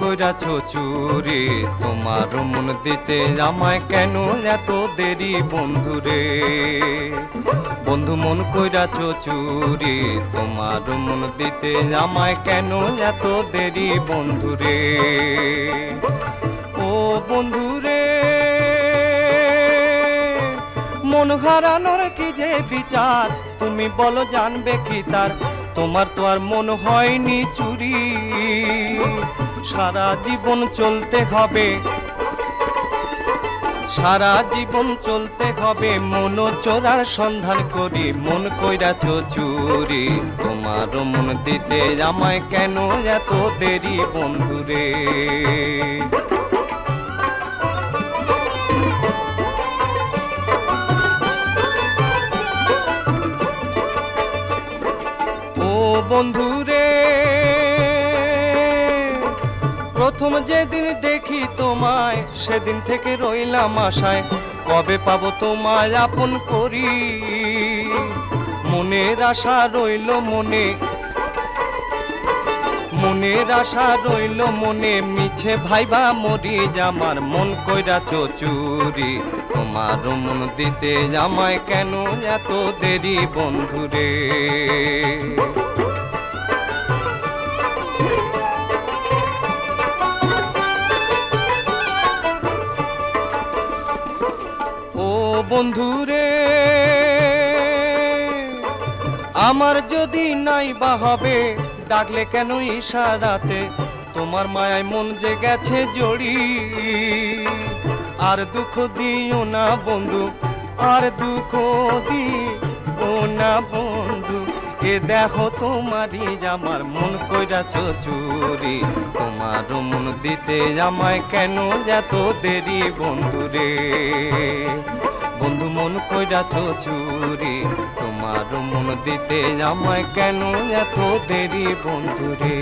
কইরাছ চুরি। তোমার মন দিতে আমায় কেন এত দেরি বন্ধুরে বন্ধু, মন কইরাছ চুরি। তোমার মন দিতে আমায় কেন এত দেরি বন্ধু রে? ও বন্ধু রে, মন হারানোর কি যে বিচার? তুমি বলো, জানবে কি তার? তোমার তো আর মন হয়নি চুরি। সারা জীবন চলতে হবে। সারা জীবন চলতে হবে। মন চোরার সন্ধান করি, মন কইরাছ চুরি তোমার মন দিতে আমায় কেন এত দেরি বন্ধুরে? ও বন্ধুরে প্রথম যেদিন দেখি তোমায়, সেদিন থেকে রইলাম আশায়। কবে পাবো তোমায় আপন করি? মনের আশা রইল মনে, মনের আশা রইল মনে, মিছে ভাইবা মরি জামার মন কইরা চুরি তোমার মন দিতে জামায় কেন এত দেরি বন্ধুরে? বন্ধুরে, আমার যদি নাই বা হবে, ডাকলে কেন ইশারাতে? তোমার মায়ায় মন যে গেছে জড়ি, আর দুঃখ দিও না বন্ধু, আর দুঃখ দিও না এ দেখো তোমারি আমার মন কইরা চুরি তোমার মন দিতে আমায় কেন যত দেরি বন্ধুরে বন্ধু মন কইরা চুরি তোমার মন দিতে আমায় কেন এত দেরি বন্ধুরে